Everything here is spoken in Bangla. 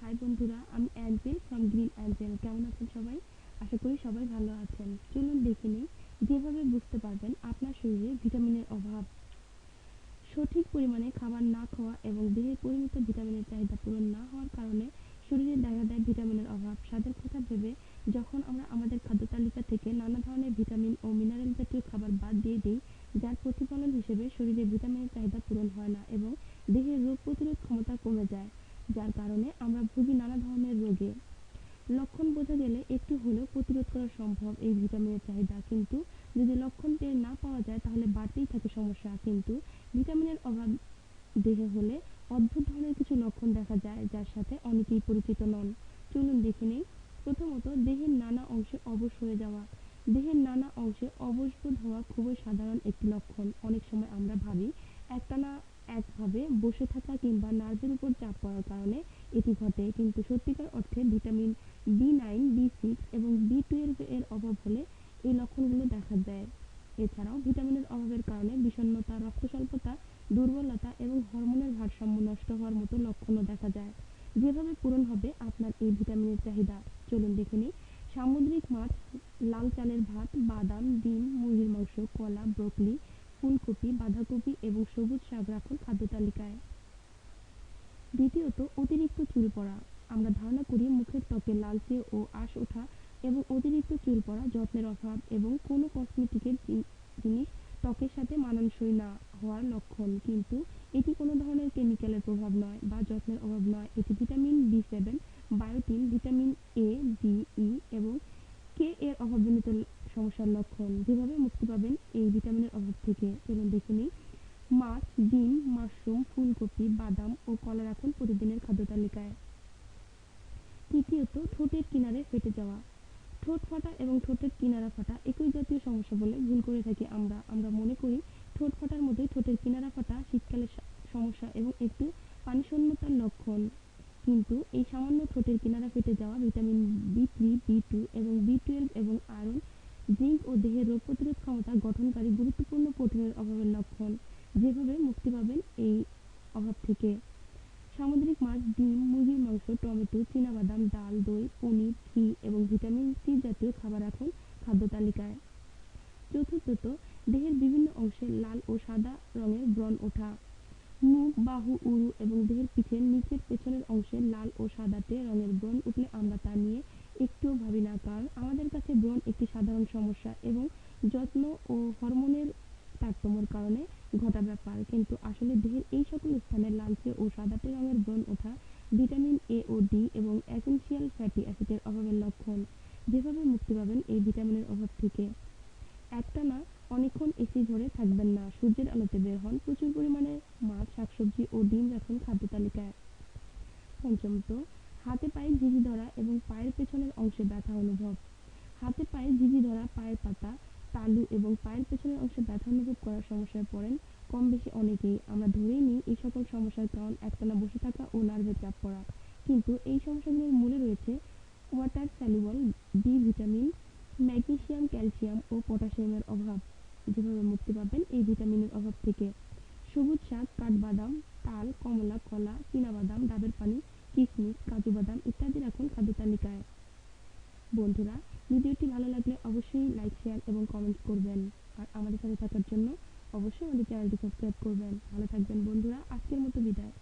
হাই বন্ধুরা, আমি অ্যাঞ্জেল ফ্রম গ্রিন অ্যাঞ্জেল কেমন আছেন সবাই? আশা করি সবাই ভালো আছেন। চলুন দেখে নিই, যেভাবে বুঝতে পারবেন আপনার শরীরে ভিটামিনের অভাব। সঠিক পরিমাণে খাবার না খাওয়া এবং দেহের পরিমিত ভিটামিনের চাহিদা পূরণ না হওয়ার কারণে শরীরে দেখা দেয় ভিটামিনের অভাব। স্বাদের কথা ভেবে যখন আমরা আমাদের খাদ্য তালিকা থেকে নানা ধরনের ভিটামিন ও মিনারেল জাতীয় খাবার বাদ দিয়ে দিই, যার প্রতিফলন হিসেবে শরীরে ভিটামিনের চাহিদা পূরণ হয় না এবং দেহের রোগ প্রতিরোধ ক্ষমতা কমে যায় যার কারণে আমরা ভুগি নানা ধরনের রোগে। লক্ষণ বোঝা গেলে একটু হলেও প্রতিরোধ করা সম্ভব এই ভিটামিনের চাহিদা। কিন্তু যদি লক্ষণ টের না পাওয়া যায়, তাহলে বাড়তেই থাকে সমস্যা। কিন্তু ভিটামিনের অভাব দেহে হলে অদ্ভুত ধরনের কিছু লক্ষণ দেখা যায়, যার সাথে অনেকেই পরিচিত নন। চলুন দেখে নেই। প্রথমত, দেহের নানা অংশে অবশ হয়ে যাওয়া। দেহের নানা অংশে অবশবোধ হওয়া খুবই সাধারণ একটি লক্ষণ। অনেক সময় আমরা ভাবি, একটানা একভাবে বসে থাকা কিংবা নার্ভের উপর চাপ পড়ার কারণে এটি ঘটে। কিন্তু সত্যিকার অর্থে vitamin B nine, B six এবং বি টুয়েলভ এর অভাব হলে এই লক্ষণগুলো দেখা দেয়। এছাড়াও ভিটামিনের অভাবের কারণে বিষণ্ণতা রক্ত স্বল্পতা দুর্বলতা এবং হরমোনের ভারসাম্য নষ্ট হওয়ার মতো লক্ষণও দেখা যায়। যেভাবে পূরণ হবে আপনার এই ভিটামিনের চাহিদা। চলুন দেখে নিই। সামুদ্রিক মাছ, লাল চালের ভাত, বাদাম, ডিম, মুরগির মাংস, কলা, ব্রোকলি ফুলকপি, বাঁধাকপি এবং সবুজ শাক রাখুন খাদ্য তালিকায়। দ্বিতীয়ত, অতিরিক্ত চুল পড়া। আমরা ধারণা করি মুখের ত্বকে লালচে ও আঁশ ওঠা এবং অতিরিক্ত চুল পড়া যত্নের অভাব এবং কোনো কসমেটিকের জিনিস ত্বকের সাথে মানানসই না হওয়ার লক্ষণ। কিন্তু এটি কোনো ধরনের কেমিক্যালের প্রভাব নয় বা যত্নের অভাব নয়। এটি vitamin B seven, biotin, vitamin A D E এবং কে এর অভাবজনিত সমস্যার লক্ষণ যেভাবে মুক্তি পাবেন এই ভিটামিনের অভাব থেকে। চলুন দেখে নিই। মাছ, ডিম, মাশরুম, ফুলকপি, বাদাম ও কলা রাখুন প্রতিদিনের খাদ্য তালিকায়। তৃতীয়ত, ঠোঁটের কিনারে ফেটে যাওয়া। ঠোঁট ফাটা এবং ঠোঁটের কিনারা ফাটা একই জাতীয় সমস্যা বলে ভুল করে থাকি আমরা। আমরা মনে করি ঠোঁট ফাটার মতোই ঠোঁটের কিনারা ফাটা শীতকালের সমস্যা এবং একটু পানিশূন্যতার লক্ষণ। কিন্তু এই সামান্য ঠোঁটের কিনারা ফেটে যাওয়া vitamin B three, B twelve এবং আয়রন জিঙ্ক ও দেহের রোগ প্রতিরোধ ক্ষমতা গঠনকারী গুরুত্বপূর্ণ প্রোটিনের অভাবের লক্ষণ যেভাবে মুক্তি পাবেন এই অভাব থেকে সামুদ্রিক মাছ ডিম মুরগির টমেটো চীনাবাদাম ডাল, দই, পনির, ঘি এবং ভিটামিন সি জাতীয় খাবার রাখুন খাদ্য তালিকায়। চতুর্থত, দেহের বিভিন্ন অংশে লাল ও সাদা রঙের ব্রণ ওঠা। মুখ, বাহু, উরু এবং দেহের পিঠের নিচের পেছনের অংশে লাল ও সাদাটে রঙের ব্রণ উঠলে আমরা তা নিয়ে একটুও ভাবি না, কারণ আমাদের কাছে ব্রণ একটি সাধারণ সমস্যা এবং যত্ন ও হরমোনের তারতম্যের কারণে ঘটা ব্যাপার। কিন্তু আসলে দেহের এই সকল স্থানে লালচে ও সাদাটে রঙের ব্রণ ওঠা ভিটামিন এ ও ডি এবং এসেনশিয়াল ফ্যাটি অ্যাসিডের অভাবের লক্ষণ। যেভাবে মুক্তি পাবেন এই ভিটামিনের অভাব থেকে। একটানা অনেকক্ষণ এসি ঘরে থাকবেন না। সূর্যের আলোতে বের হন। প্রচুর পরিমাণে মাছ, শাকসবজি ও ডিম রাখুন খাদ্য তালিকায়। পঞ্চমত, হাতে পায়ে ঝিঝি ধরা এবং পায়ের পেছনের অংশে ব্যথা অনুভব। হাতে পায়ে ঝিঝি ধরা, পায়ের পাতা, তালু এবং পায়ের পেছনের অংশে ব্যথা অনুভব করার সমস্যায় পড়েন। কম বেশি অনেকেই আমরা ধরেই নিই এই সকল সমস্যার কারণ একটানা বসে থাকা ও নার্ভের চাপ পড়া। কিন্তু এই সমস্যাগুলোর মূলে রয়েছে water soluble B vitamin magnesium calcium ও পটাশিয়ামের অভাব। যেভাবে মুক্তি পাবেন এই ভিটামিনের অভাব থেকে। সবুজ শাক, কাঠবাদাম, তাল, কমলা, কলা, চীনাবাদাম, ডাবের পানি কিশমিশ কাজু বাদাম ইত্যাদি রাখুন খাদ্য তালিকায়। বন্ধুরা, ভিডিওটি ভালো লাগলে অবশ্যই লাইক শেয়ার এবং কমেন্ট করবেন। আর আমাদের সাথে থাকার জন্য অবশ্যই আমাদের চ্যানেলটি সাবস্ক্রাইব করবেন। ভালো থাকবেন বন্ধুরা। আজকের মতো বিদায়।